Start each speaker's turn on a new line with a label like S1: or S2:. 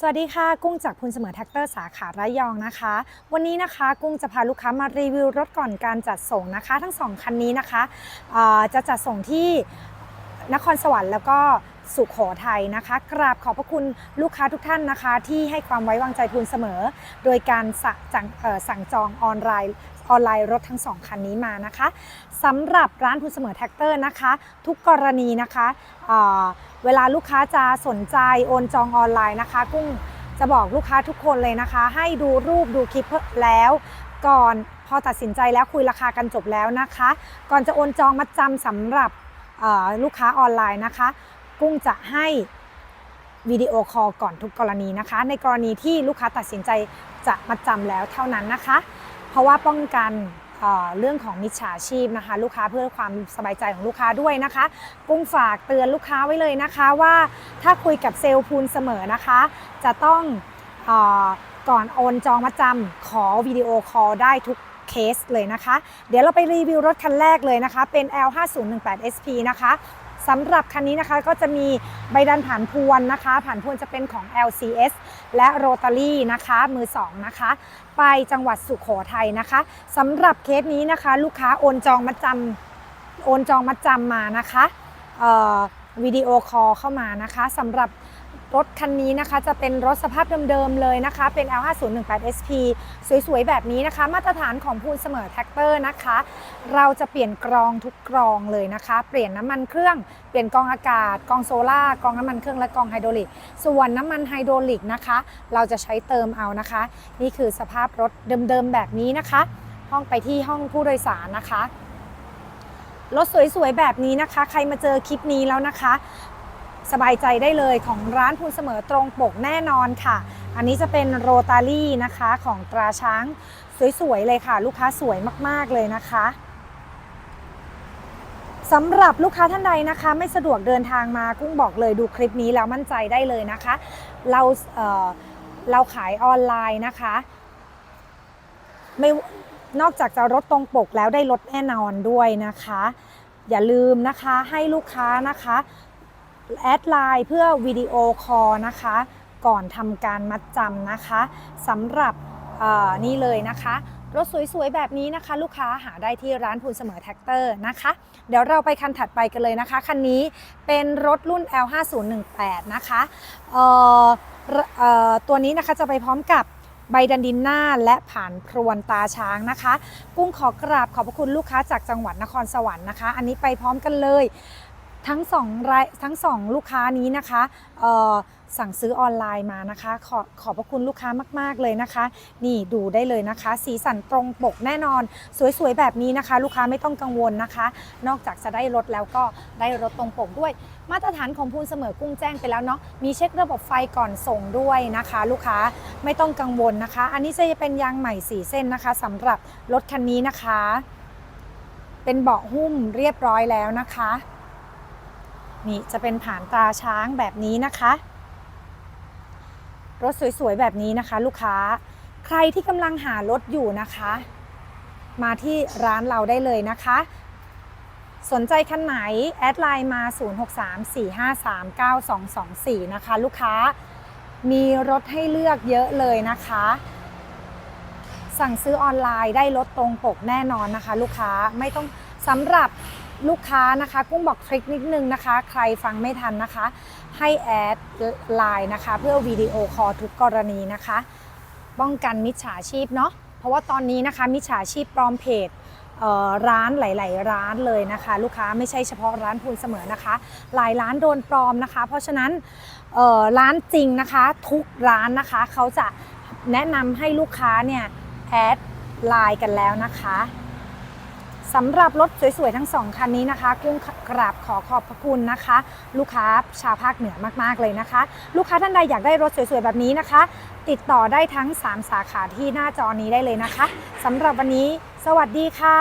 S1: สวัสดีค่ะ กุ้งจากพูนเสมอแท็กเตอร์สาขาระยองนะคะ วันนี้นะคะกุ้งจะพาลูกค้ามารีวิวรถก่อนการจัดส่งนะคะ ทั้งสองคันนี้นะคะจะจัดส่งที่นครสวรรค์แล้วก็ สุขโขทัยนะคะ กราบขอบพระคุณลูกค้าทุกท่านนะคะ ที่ให้ความไว้วางใจพูนเสมอ โดยการสั่งจังเอ่อสั่งจองออนไลน์ออนไลน์รถทั้งสองคันนี้มานะคะสำหรับร้านพูนเสมอแท็กเตอร์นะคะ ทุกกรณีนะคะเเวลาลูกค้าจะสนใจโอนจองออนไลน์นะคะ กุ้งจะบอกลูกค้าทุกคนเลยนะคะ ให้ดูรูปดูคลิปแล้วก่อนพอตัดสินใจแล้วคุยราคากันจบแล้วนะคะ ก่อนจะโอนจองมัดจำสำหรับลูกค้าออนไลน์นะคะ กุ้งจะให้วิดีโอคอลก่อนทุกกรณีนะคะ ในกรณีที่ลูกค้าตัดสินใจจะมัดจำแล้วเท่านั้นนะคะ เพราะว่าป้องกันเรื่องของมิจฉาชีพนะคะ ลูกค้าเพื่อความสบายใจของลูกค้าด้วยนะคะ กุ้งฝากเตือนลูกค้าไว้เลยนะคะว่าถ้าคุยกับเซลล์พูนเสมอนะคะ จะต้องอก่อนโอนจองมาจำขอวิดีโอคอลได้ทุก เคสเลยนะคะ เดี๋ยวเราไปรีวิวรถคันแรกเลยนะคะ เป็น L5018SP นะคะสำหรับคันนี้นะคะก็จะมีใบดันผ่านพวนนะคะ ผ่านพวนจะเป็นของ LCS และ Rotary นะคะ มือ2นะคะ ไปจังหวัดสุขโขทัยนะคะสำหรับเคสนี้นะคะ ลูกค้าโอนจองมาจำโอนจองมาจำมานะคะวิดีโอคอลเข้ามานะคะสำหรับ รถคันนี้นะคะจะเป็นรถสภาพเดิมๆเลยนะคะ เป็น L5018SP สวยๆ แบบนี้นะคะ มาตรฐานของพูนเสมอแท็กเตอร์นะคะ เราจะเปลี่ยนกรองทุกกรองเลยนะคะ เปลี่ยนน้ำมันเครื่อง เปลี่ยนกรองอากาศกรองโซล่ากรองน้ำมันเครื่องและกรองไฮดรอลิก ส่วนน้ำมันไฮดรอลิกนะคะ เราจะใช้เติมเอานะคะ นี่คือสภาพรถเดิมๆ แบบนี้นะคะ ห้องไปที่ห้องผู้โดยสารนะคะรถสวยๆ แบบนี้นะคะ ใครมาเจอคลิปนี้แล้วนะคะ สบายใจได้เลยของร้านพูนเสมอตรงปกแน่นอนค่ะ อันนี้จะเป็นโรตารี่นะคะของตราช้างสวยๆเลยค่ะ ลูกค้าสวยมากๆเลยนะคะสำหรับลูกค้าท่านใดนะคะ ไม่สะดวกเดินทางมากุ้งบอกเลยดูคลิปนี้แล้วมั่นใจได้เลยนะคะ เราเเราขายออนไลน์นะคะไม่นอกจากจะรถตรงปกแล้วได้ลดแน่นอนด้วยนะคะ อย่าลืมนะคะให้ลูกค้านะคะ แอดไลน์เพื่อวิดีโอคอลนะคะ ก่อนทำการมัดจำนะคะสำหรับนี่เลยนะคะรถสวยๆ แบบนี้นะคะ ลูกค้าหาได้ที่ร้านพูนเสมอแท็กเตอร์นะคะ เดี๋ยวเราไปคันถัดไปกันเลยนะคะ คันนี้เป็นรถรุ่น L5018 นะคะตัวนี้นะคะจะไปพร้อมกับใบดันดินหน้าและผ่านพรวนตาช้างนะคะ กุ้งขอกราบขอบพระคุณลูกค้าจากจังหวัดนครสวรรค์นะคะ อันนี้ไปพร้อมกันเลย ทั้งสองรายทั้งสองลูกค้านี้นะคะสั่งซื้อออนไลน์มานะคะ ขอขอบพระคุณลูกค้ามาก ๆ เลยนะคะ นี่ดูได้เลยนะคะ สีสันตรงปกแน่นอน สวย ๆ แบบนี้นะคะ ลูกค้าไม่ต้องกังวลนะคะ นอกจากจะได้รถแล้วก็ได้รถตรงปกด้วย มาตรฐานของพูนเสมอกุ้งแจ้งไปแล้วเนาะมีเช็คระบบไฟก่อนส่งด้วยนะคะ ลูกค้าไม่ต้องกังวลนะคะ อันนี้จะเป็นยางใหม่สีเส้นนะคะสำหรับรถคันนี้นะคะ เป็นเบาะหุ้มเรียบร้อยแล้วนะคะ นี่จะเป็นผ่านตาช้างแบบนี้นะคะ รถสวยๆแบบนี้นะคะ ลูกค้าใครที่กำลังหารถอยู่นะคะ มาที่ร้านเราได้เลยนะคะ สนใจคันไหน แอดไลน์มา 0634539224 นะคะ ลูกค้ามีรถให้เลือกเยอะเลยนะคะ สั่งซื้อออนไลน์ได้รถตรงปกแน่นอนนะคะ ลูกค้าไม่ต้องสำหรับ ลูกค้านะคะ กุ้งบอกทริคนิดนึงนะคะ ใครฟังไม่ทันนะคะ ให้แอดไลน์นะคะ เพื่อวิดีโอคอลทุกกรณีนะคะ ป้องกันมิจฉาชีพเนาะเพราะว่าตอนนี้นะคะมิจฉาชีพปลอมเพจร้านหลาย ๆ ร้านเลยนะคะ ลูกค้าไม่ใช่เฉพาะร้านพูนเสมอนะคะ หลายร้านโดนปลอมนะคะ เพราะฉะนั้นร้านจริงนะคะทุกร้านนะคะเขาจะแนะนำให้ลูกค้าเนี่ยแอดไลน์กันแล้วนะคะ สำหรับรถสวยๆ ทั้งสองคันนี้นะคะกุ้งกราบขอขอบพระคุณนะคะ ลูกค้าชาวภาคเหนือมากๆเลยนะคะ ลูกค้าท่านใดอยากได้รถสวยๆ แบบนี้นะคะ ติดต่อได้ทั้ง 3 สาขาที่หน้าจอนี้ได้เลยนะคะสำหรับวันนี้ สวัสดีค่ะ